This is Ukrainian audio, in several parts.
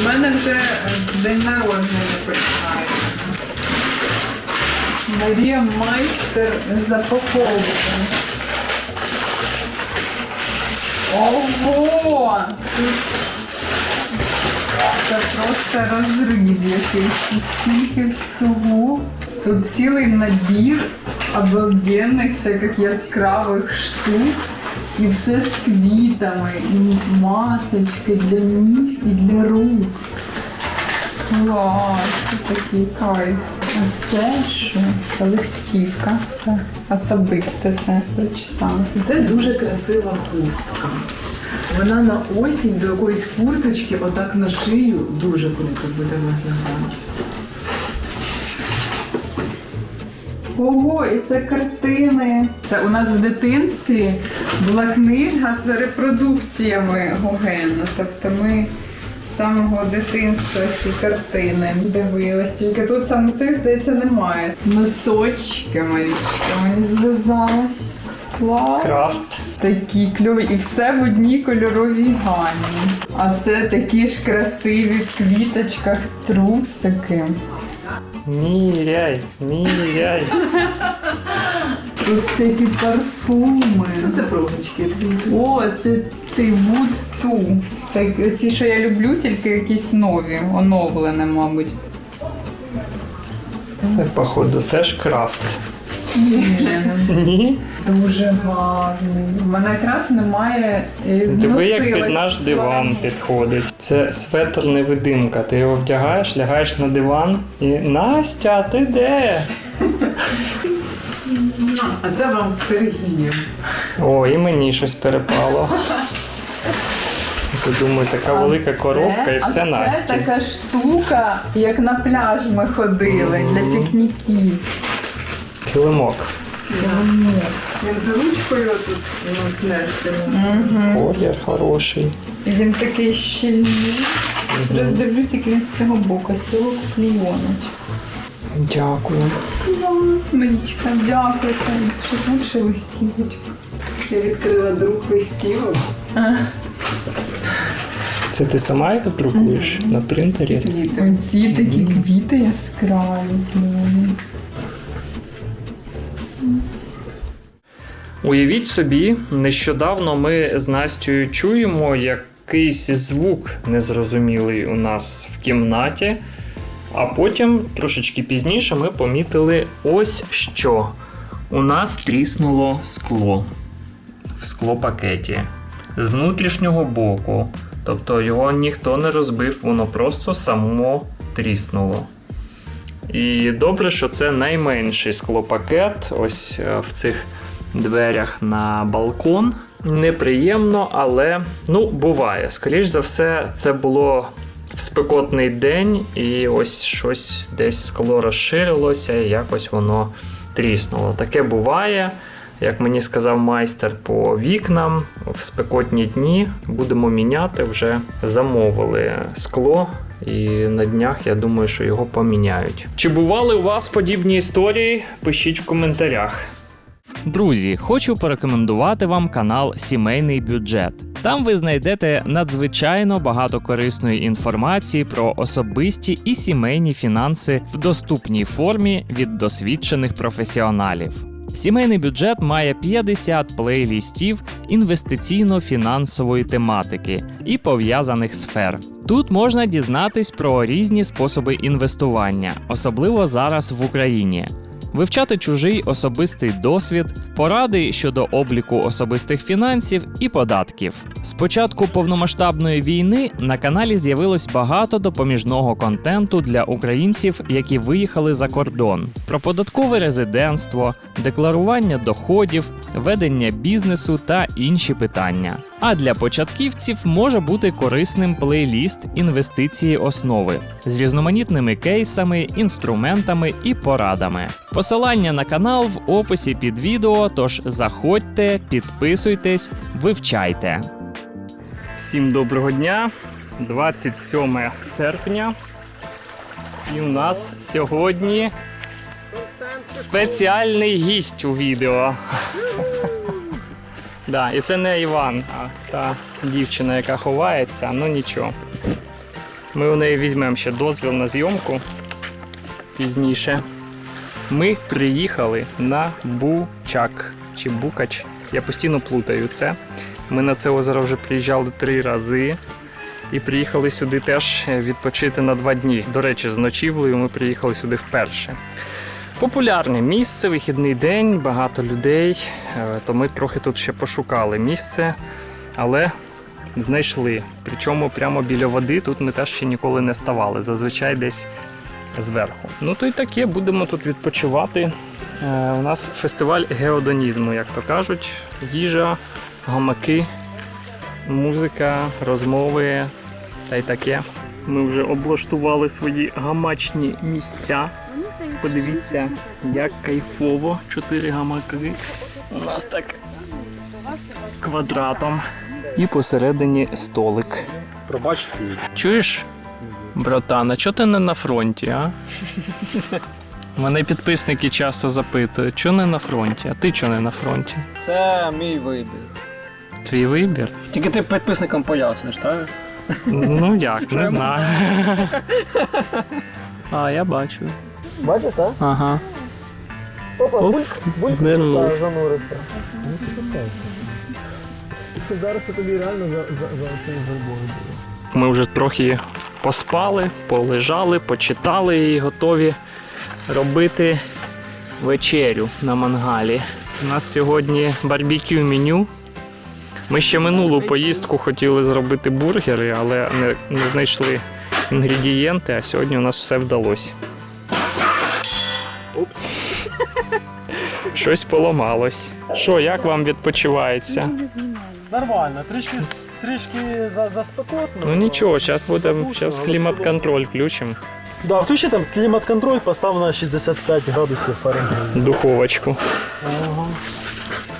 У мене вже е, день народження починається. Марія майстер запаковки. Ого! Це просто розрив якийсь. Стільки всього. Тут цілий набір обалденних всяких яскравих штук. І все з квітами, і масочки для ніг і для рук. Клас, такий кайф. А це що? Це листівка. Це особисте це прочитала. Це дуже красива хустка. Вона на осінь до якоїсь курточки, отак на шию, дуже круто буде виглядати. Ого, і це картини. Це у нас в дитинстві була книга з репродукціями Гогена. Тобто ми з самого дитинства ці картини дивились. Тільки тут саме цих, здається, немає. Носочки, Марічка, мені зв'язалась. Клас. Крафт. Такі кльові. І все в одній кольоровій гамі. А це такі ж красиві в квіточках трусики. Міряй, міряй. Тут всякі парфуми. Ну, це пробочки. О, це цей Wood Ту. Це ці, що я люблю, тільки якісь нові, оновлені, мабуть. Це, походу, теж крафт. Ні, Ні? Дуже гарний. У мене якраз немає е, Диви, як під наш диван підходить. Це светр невидимка. Ти його вдягаєш, лягаєш на диван і Настя, ти де? А це вам з Сергієм. О, і мені щось перепало. То думаю, така велика коробка і а все це така штука, як на пляж ми ходили для пікніків. Килимок. Він з ручкою тут. Колір хороший. І він такий щільний. Роздивлюсь, як він з цього боку, з цього клійоночка. Дякую. Клас, Марічка, дякую. Що там ще листівочка? Я відкрила друг листівок. Це ти сама їх друкуєш на принтері? Квіти. Оці такі квіти яскраві. Уявіть собі, нещодавно ми з Настю чуємо якийсь звук незрозумілий у нас в кімнаті. А потім, трошечки пізніше, ми помітили ось що. У нас тріснуло скло в склопакеті з внутрішнього боку. Тобто його ніхто не розбив, воно просто само тріснуло. І добре, що це найменший склопакет. Ось е, в цих дверях на балкон. Неприємно, але ну, буває. Скоріш за все, це було в спекотний день, і ось щось десь скло розширилося, і якось воно тріснуло. Таке буває. Як мені сказав майстер по вікнам, в спекотні дні будемо міняти, вже замовили скло, і на днях я думаю, що його поміняють. Чи бували у вас подібні історії? Пишіть в коментарях. Друзі, хочу порекомендувати вам канал Сімейний бюджет. Там ви знайдете надзвичайно багато корисної інформації про особисті і сімейні фінанси в доступній формі від досвідчених професіоналів. Сімейний бюджет має 50 плейлістів інвестиційно-фінансової тематики і пов'язаних сфер. Тут можна дізнатись про різні способи інвестування, особливо зараз в Україні вивчати чужий особистий досвід, поради щодо обліку особистих фінансів і податків. З початку повномасштабної війни на каналі з'явилось багато допоміжного контенту для українців, які виїхали за кордон, про податкове резидентство, декларування доходів, ведення бізнесу та інші питання. А для початківців може бути корисним плейліст інвестиції основи з різноманітними кейсами, інструментами і порадами. Посилання на канал в описі під відео, тож заходьте, підписуйтесь, вивчайте. Всім доброго дня! 27 серпня. І у нас сьогодні спеціальний гість у відео. Да, і це не Іван, а та дівчина, яка ховається, ну нічого. Ми у неї візьмемо ще дозвіл на зйомку пізніше. Ми приїхали на Бучак чи Букач. Я постійно плутаю це. Ми на це озеро вже приїжджали три рази. І приїхали сюди теж відпочити на два дні. До речі, з ночівлею ми приїхали сюди вперше. Популярне місце, вихідний день, багато людей. Е, То ми трохи тут ще пошукали місце, але знайшли. Причому прямо біля води тут ми теж ще ніколи не ставали. Зазвичай десь зверху. Ну то й таке, будемо тут відпочивати. Е, У нас фестиваль геодонізму, як то кажуть. Їжа, гамаки, музика, розмови та й таке. Ми вже облаштували свої гамачні місця. Подивіться, як кайфово. Чотири гамаки. У нас так квадратом. І посередині столик. Пробач, Чуєш, братан, а чого ти не на фронті, а? Мене підписники часто запитують, чого не на фронті, а ти чого не на фронті? це мій вибір. Твій вибір? Тільки ти підписникам поясниш, так? Ну як, не знаю. А, я бачу. Бачиш, так? Ага. Опа, Оп, бульк нирнув. зануриться. Зараз це тобі реально за, за, за цим горбою. Ми вже трохи поспали, полежали, почитали і готові робити вечерю на мангалі. У нас сьогодні барбекю меню. Ми ще минулу поїздку хотіли зробити бургери, але не, не знайшли інгредієнти, а сьогодні у нас все вдалося. Щось поламалось. Що, як вам відпочивається? Нормально, трішки, трішки за, за спекотно. Ну нічого, зараз будемо, зараз клімат-контроль включимо. Да, включи там клімат-контроль, постав на 65 градусів Фаренгейт. Духовочку.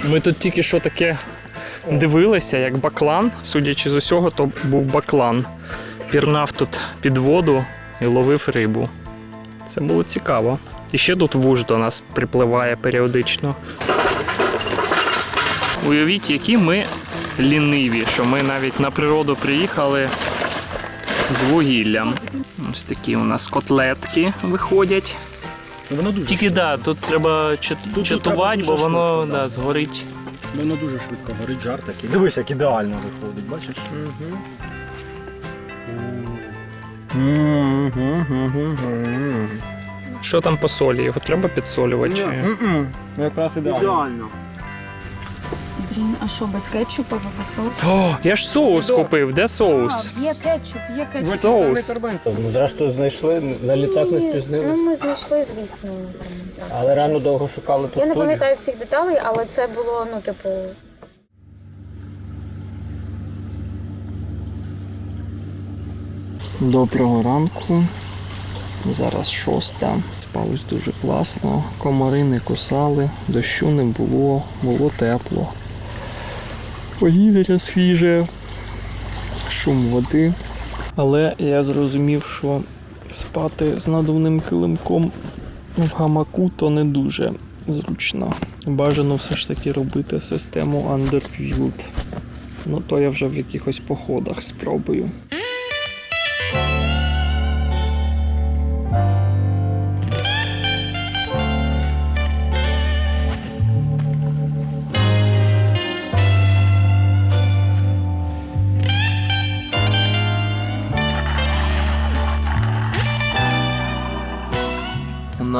Ми тут тільки що таке дивилися, як баклан. Судячи з усього, то був баклан. Пірнав тут під воду і ловив рибу. Це було цікаво. І ще тут вуж до нас припливає періодично. Уявіть, які ми ліниві, що ми навіть на природу приїхали з вугіллям. Ось такі у нас котлетки виходять. Воно дуже, Тільки да, тут треба чат- Тут чатувати, треба бо дуже воно швидко, да. да, згорить. воно дуже швидко горить жар такий. Дивись, як ідеально виходить, бачиш? Що там по солі? Його треба підсолювати? Чи... Якраз ідеально. Ідеально. Блін, а що, без кетчупа або соус? О, я ж соус купив. Де соус? А, є кетчуп, є кетчуп. Соус. Ну, зрештою знайшли, на літак не спізнили. Ну, ми знайшли, звісно. Там, так. Але реально довго шукали тут. Я не студію. пам'ятаю всіх деталей, але це було, ну, типу, Доброго ранку. Зараз шоста. Спалось дуже класно. Комари не кусали, дощу не було, було тепло. Повітря свіже, шум води. Але я зрозумів, що спати з надувним килимком в гамаку то не дуже зручно. Бажано все ж таки робити систему Underfield. Ну то я вже в якихось походах спробую.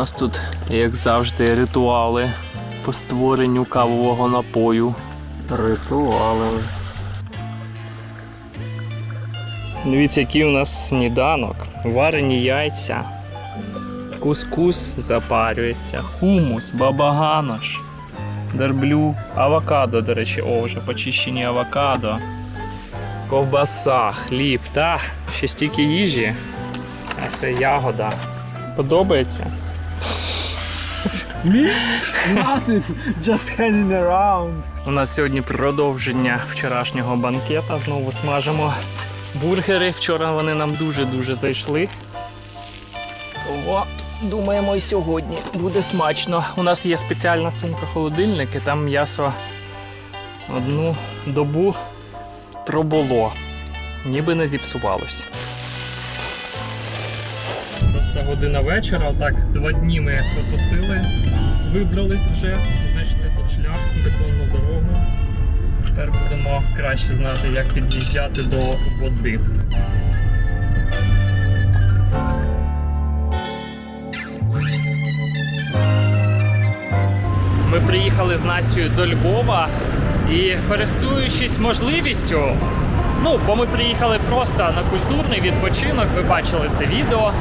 Нас тут, як завжди, ритуали по створенню кавового напою. Ритуали. Дивіться, який у нас сніданок. Варені яйця. Кускус запарюється, хумус, бабаганош, дерблю, авокадо, до речі, о, вже почищені авокадо. Ковбаса, хліб, та ще стільки їжі. А це ягода. Подобається? Nothing, just hanging around. У нас сьогодні продовження вчорашнього банкета. Знову смажимо бургери. Вчора вони нам дуже-дуже зайшли. О, думаємо, і сьогодні буде смачно. У нас є спеціальна сумка холодильник, і там м'ясо одну добу пробуло. Ніби не зіпсувалось. 10 година вечора. Отак два дні ми потусили, вибрались вже, знайшли тут шлях, бетонну дорогу. Тепер будемо краще знати, як під'їжджати до води. Ми приїхали з Настю до Львова і користуючись можливістю, ну, бо ми приїхали просто на культурний відпочинок, ви бачили це відео,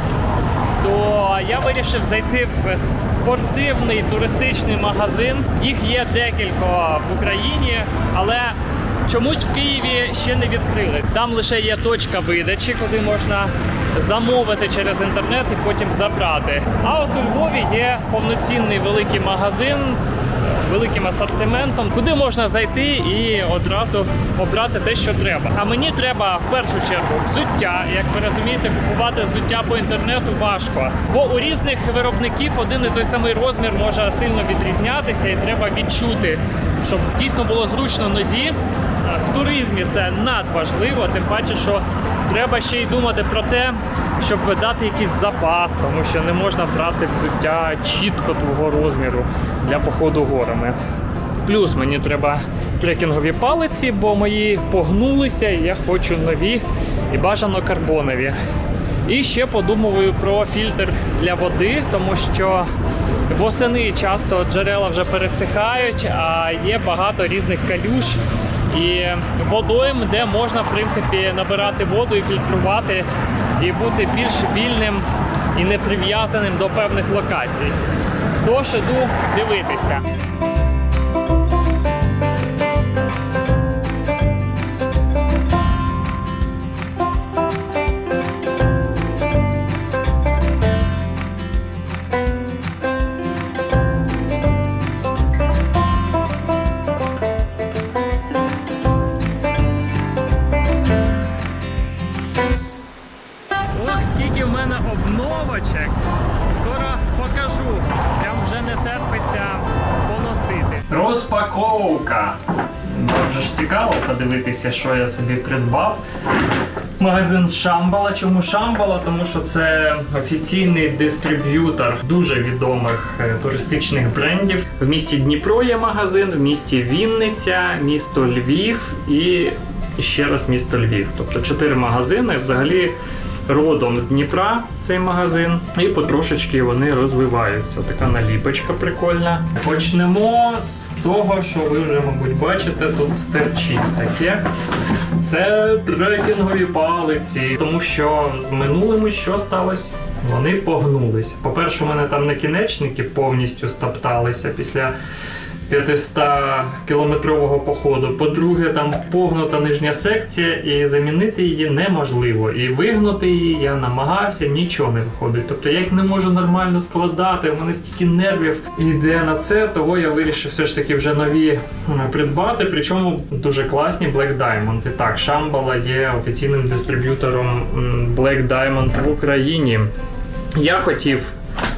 то я вирішив зайти в спортивний туристичний магазин. Їх є декілька в Україні, але чомусь в Києві ще не відкрили. Там лише є точка видачі, куди можна замовити через інтернет і потім забрати. А от у Львові є повноцінний великий магазин великим асортиментом, куди можна зайти і одразу обрати те, що треба. А мені треба в першу чергу взуття. Як ви розумієте, купувати взуття по інтернету важко. Бо у різних виробників один і той самий розмір може сильно відрізнятися, і треба відчути, щоб дійсно було зручно нозі. В туризмі це надважливо, тим паче, що треба ще й думати про те, щоб дати якийсь запас, тому що не можна брати взуття чітко твого розміру для походу горами. Плюс мені треба трекінгові палиці, бо мої погнулися, і я хочу нові і бажано карбонові. І ще подумую про фільтр для води, тому що восени часто джерела вже пересихають, а є багато різних калюш і водойм, де можна в принципі набирати воду і фільтрувати, і бути більш вільним і не прив'язаним до певних локацій. Тож іду дивитися. Подивитися, що я собі придбав. Магазин Шамбала. Чому Шамбала? Тому що це офіційний дистриб'ютор дуже відомих е, туристичних брендів. В місті Дніпро є магазин, в місті Вінниця, місто Львів і ще раз місто Львів. Тобто чотири магазини. Взагалі родом з Дніпра цей магазин, і потрошечки вони розвиваються. Така наліпочка прикольна. Почнемо з того, що ви вже, мабуть, бачите, тут стерчить таке. Це трекінгові палиці, тому що з минулими що сталося? Вони погнулись. По-перше, у мене там накінечники повністю стопталися після 500 кілометрового походу. По-друге, там погнута нижня секція, і замінити її неможливо. І вигнути її я намагався, нічого не виходить. Тобто я їх не можу нормально складати, в мене стільки нервів йде на це, того я вирішив все ж таки вже нові придбати. Причому дуже класні Black Diamond. І так, Шамбала є офіційним дистриб'ютором Black Diamond в Україні. Я хотів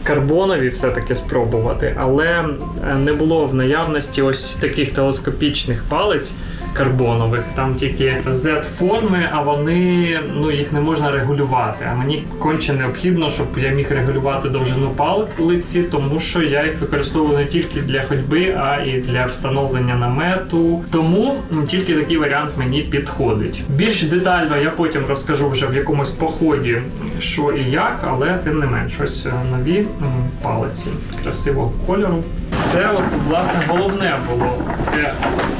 карбонові все-таки спробувати, але е, не було в наявності ось таких телескопічних палець карбонових. Там тільки Z-форми, а вони ну їх не можна регулювати. А мені конче необхідно, щоб я міг регулювати довжину палиці, тому що я їх використовую не тільки для ходьби, а і для встановлення намету. Тому тільки такий варіант мені підходить. Більш детально я потім розкажу вже в якомусь поході, що і як, але тим не менш, ось е, нові палиці красивого кольору. Це от власне головне було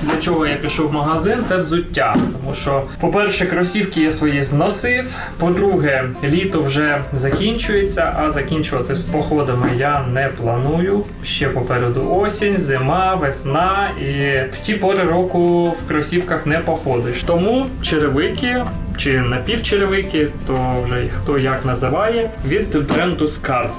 для чого я пішов в магазин, це взуття. Тому що, по-перше, кросівки я свої зносив. По-друге, літо вже закінчується, а закінчувати з походами я не планую. Ще попереду осінь, зима, весна, і в ті пори року в кросівках не походиш. Тому черевики. Чи напівчеревики, то вже хто як називає, від бренду Scarpa.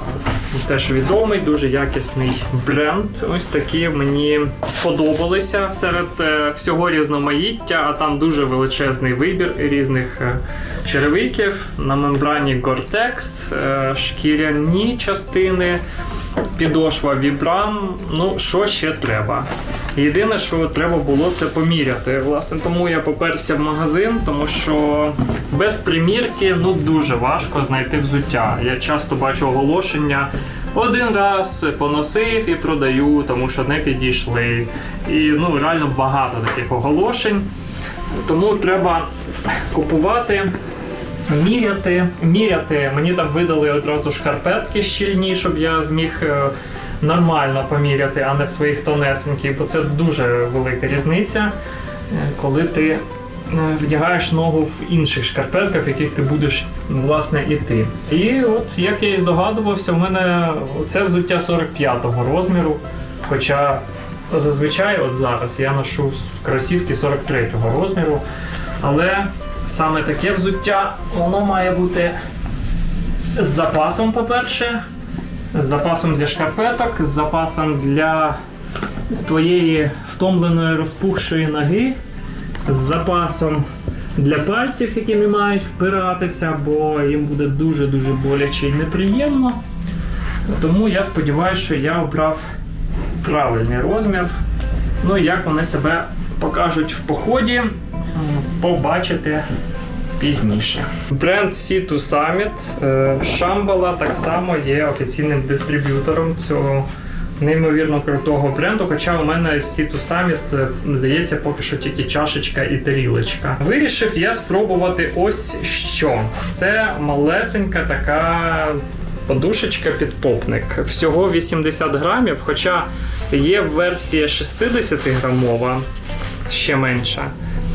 Теж відомий, дуже якісний бренд. Ось такі мені сподобалися серед е, всього різноманіття, а там дуже величезний вибір різних е, черевиків на мембрані Gore-Tex, е, шкіряні частини, підошва Vibram. Ну, що ще треба? Єдине, що треба було це поміряти. Власне, тому я поперся в магазин, тому що без примірки ну дуже важко знайти взуття. Я часто бачу оголошення. Один раз поносив і продаю, тому що не підійшли. І ну реально багато таких оголошень. Тому треба купувати, міряти. Міряти. Мені там видали одразу шкарпетки щільні, щоб я зміг е, нормально поміряти, а не в своїх тонесеньких, бо це дуже велика різниця, е, коли ти е, вдягаєш ногу в інших шкарпетках, в яких ти будеш власне іти. І от як я і здогадувався, в мене це взуття 45-го розміру. Хоча зазвичай, от зараз я ношу кросівки 43-го розміру. Але саме таке взуття, воно має бути з запасом, по-перше, з запасом для шкарпеток, з запасом для твоєї втомленої розпухшої ноги, з запасом для пальців, які не мають впиратися, бо їм буде дуже-дуже боляче і неприємно. Тому я сподіваюся, що я обрав правильний розмір. Ну і як вони себе покажуть в поході, побачите пізніше. Бренд C2 Summit е, Шамбала так само є офіційним дистриб'ютором цього неймовірно крутого бренду. Хоча у мене C2 Summit, е, здається, поки що тільки чашечка і тарілочка. Вирішив я спробувати ось що. Це малесенька така подушечка підпопник. Всього 80 грамів, хоча є версія 60 грамова, ще менша,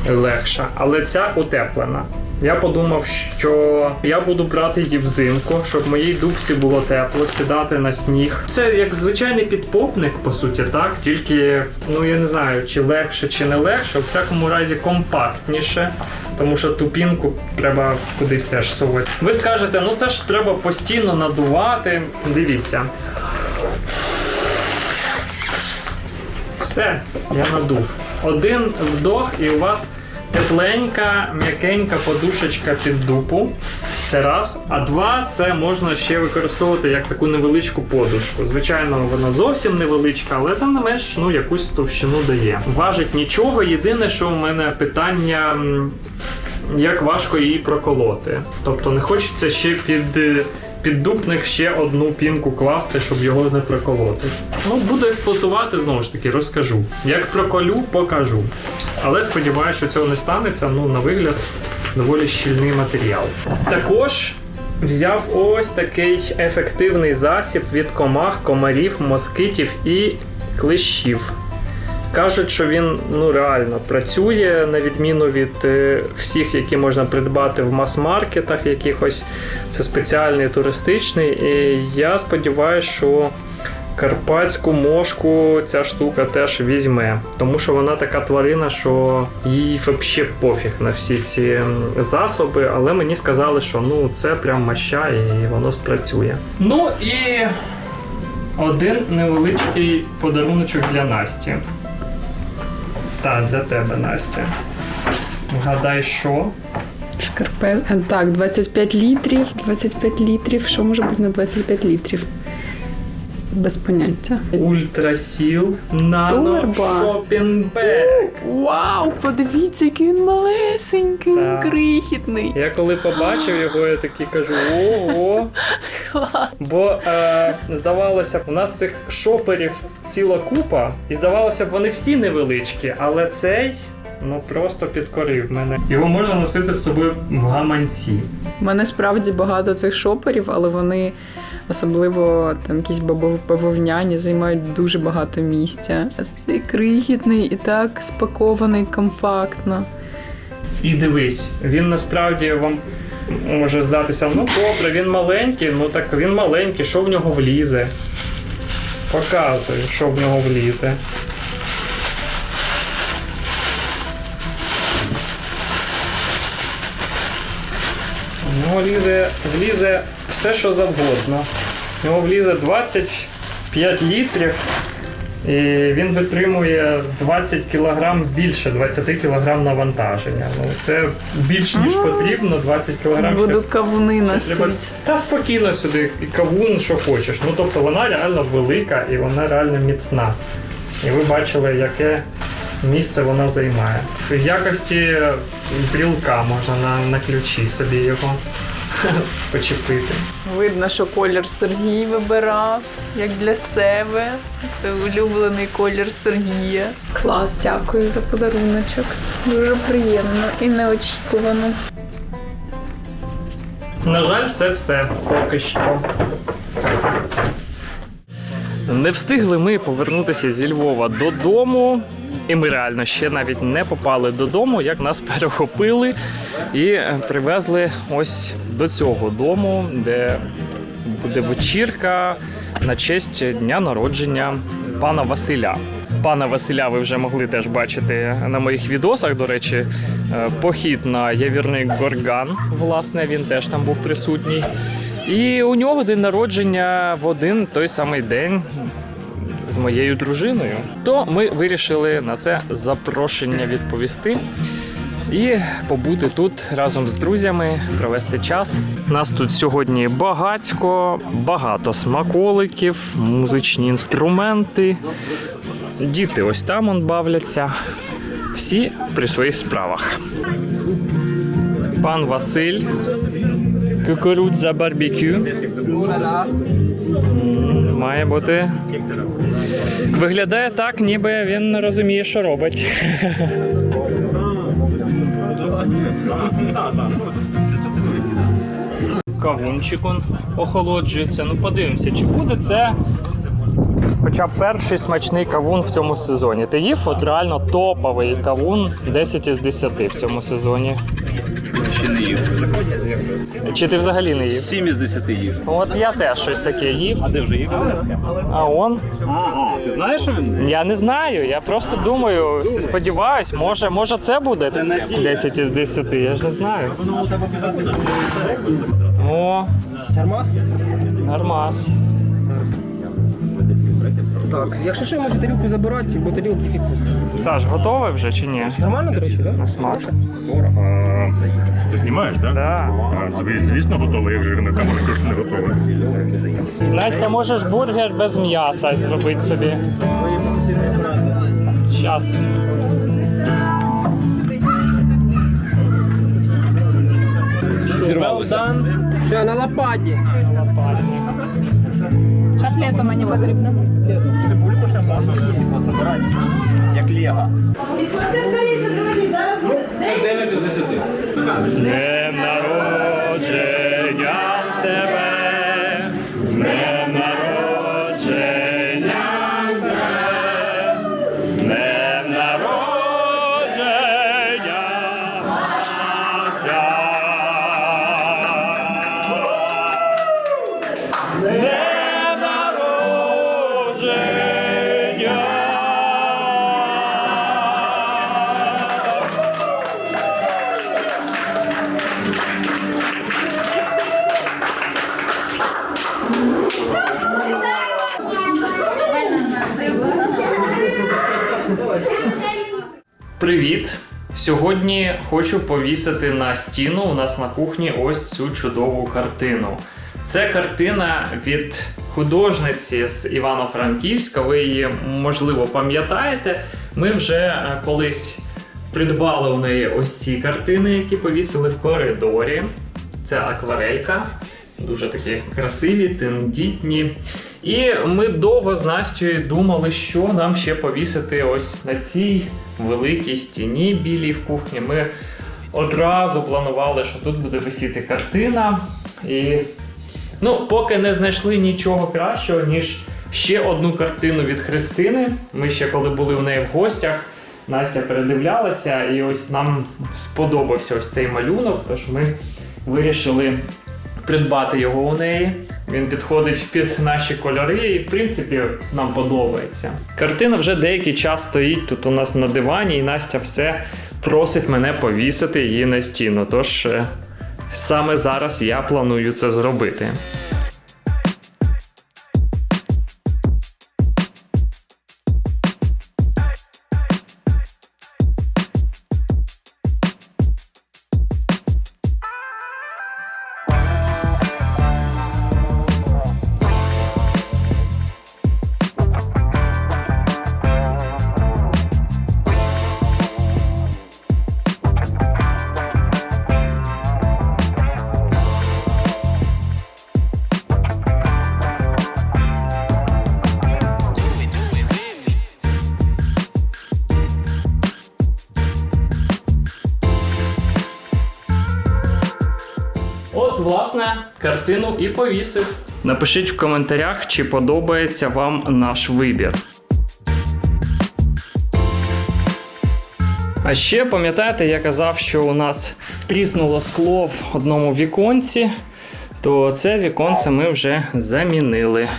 легша, але ця утеплена. Я подумав, що я буду брати її взимку, щоб моїй дубці було тепло, сідати на сніг. Це як звичайний підпопник, по суті, так. Тільки, ну я не знаю, чи легше, чи не легше, в всякому разі компактніше, тому що ту пінку треба кудись теж сувати. Ви скажете, ну це ж треба постійно надувати. Дивіться. Все, я надув. Один вдох, і у вас тепленька, м'якенька подушечка під дупу. Це раз. А два, це можна ще використовувати як таку невеличку подушку. Звичайно, вона зовсім невеличка, але там не менш ну, якусь товщину дає. Важить нічого. Єдине, що у мене питання. Як важко її проколоти. Тобто не хочеться ще під е, піддупник ще одну пінку класти, щоб його не проколоти. Ну, буду експлуатувати знову ж таки, розкажу. Як проколю, покажу. Але сподіваюся, що цього не станеться. Ну, на вигляд, доволі щільний матеріал. Також взяв ось такий ефективний засіб від комах, комарів, москитів і клещів. Кажуть, що він ну реально працює на відміну від е, всіх, які можна придбати в мас-маркетах, якихось це спеціальний туристичний. І я сподіваюся, що карпатську мошку ця штука теж візьме, тому що вона така тварина, що їй взагалі пофіг на всі ці засоби, але мені сказали, що ну це прям маща і воно спрацює. Ну і один невеличкий подаруночок для Насті. Так, для тебе, Настя. Вгадай, що? Шкарпет. А, Так, 25 літрів. 25 літрів. Що може бути на 25 літрів? Без поняття. Ультрасіл Нано Турбо. Шопінбек. Вау, подивіться, який він малесенький, Так. крихітний. Я коли побачив його, я такий кажу: ого. Бо е, здавалося б, у нас цих шоперів ціла купа, і здавалося б, вони всі невеличкі, але цей ну просто підкорив мене. Його можна носити з собою в гаманці. У мене справді багато цих шоперів, але вони особливо там якісь бавовняні займають дуже багато місця. Цей крихітний і так спакований компактно. І дивись, він насправді вам може здатися, ну добре, він маленький, ну так він маленький, що в нього влізе? Показую, що в нього влізе. В нього влізе, влізе все, що завгодно. В нього влізе 25 літрів. І він витримує 20 кг більше 20 кг навантаження. Ну це більш ніж потрібно, 20 кг. Буду кавуни Треба носити. та спокійно сюди, і кавун, що хочеш. Ну тобто вона реально велика і вона реально міцна. і ви бачили, яке місце вона займає. В якості брілка можна на, на ключі собі його почепити. Видно, що колір Сергій вибирав як для себе. Це улюблений колір Сергія. Клас, дякую за подаруночок. Дуже приємно і неочікувано. На жаль, це все поки що. Не встигли ми повернутися зі Львова додому, і ми реально ще навіть не попали додому, як нас перехопили і привезли ось до цього дому, де буде вечірка на честь дня народження пана Василя. Пана Василя ви вже могли теж бачити на моїх відосах. До речі, е, похід на явірний Горган. Власне, він теж там був присутній. І у нього день народження в один той самий день з моєю дружиною. То ми вирішили на це запрошення відповісти і побути тут разом з друзями, провести час. Нас тут сьогодні багацько, багато смаколиків, музичні інструменти. Діти ось там он бавляться. Всі при своїх справах. Пан Василь. Кукурудза барбекю. М, Має бути. Виглядає так, ніби він не розуміє, що робить. Кавунчик он охолоджується. Ну, подивимося, чи буде це хоча перший смачний кавун в цьому сезоні. Ти їв от реально топовий кавун 10 із 10 в цьому сезоні. Ще не їв. Чи ти взагалі не їв? 7 із 10 їв. От я теж щось таке їв. А де вже їв? А он? Ага, ти знаєш, що він? Я не знаю. Я просто думаю, сподіваюсь, може, може це буде 10 із 10, я ж не знаю. О, Нормас? нормас. Так, якщо що, можу тарілку забирати, бо тарілки дефіцит. Саш, готовий вже чи ні? Нормально, до речі, так? На смак. Це ти знімаєш, так? Да. А, зві- звісно, готовий, як же на камеру скажу, що не готовий. Настя, можеш бургер без м'яса зробити собі. Щас. Зірвалося. Що, на лопаті? Котлету мені потрібно. Е, ну, цибульку ще можна кисло як лего. Підходьте скоріше, друзі, зараз буде 9 з 10. Привіт! Сьогодні хочу повісити на стіну у нас на кухні ось цю чудову картину. Це картина від художниці з Івано-Франківська. Ви її можливо пам'ятаєте. Ми вже е, колись придбали у неї ось ці картини, які повісили в коридорі. Це акварелька. Дуже такі красиві, тендітні. І ми довго з Настю думали, що нам ще повісити ось на цій великій стіні білій в кухні. Ми одразу планували, що тут буде висіти картина. І ну, поки не знайшли нічого кращого, ніж ще одну картину від Христини. Ми ще коли були в неї в гостях. Настя передивлялася, і ось нам сподобався ось цей малюнок. Тож ми вирішили придбати його у неї. Він підходить під наші кольори, і в принципі нам подобається. Картина вже деякий час стоїть тут у нас на дивані, і Настя все просить мене повісити її на стіну. Тож е, саме зараз я планую це зробити. Картину і повісив. Напишіть в коментарях, чи подобається вам наш вибір. А ще пам'ятаєте, я казав, що у нас тріснуло скло в одному віконці, то це віконце ми вже замінили.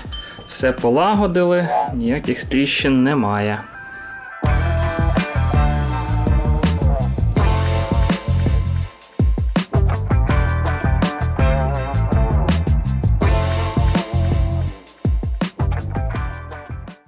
Все полагодили, ніяких тріщин немає.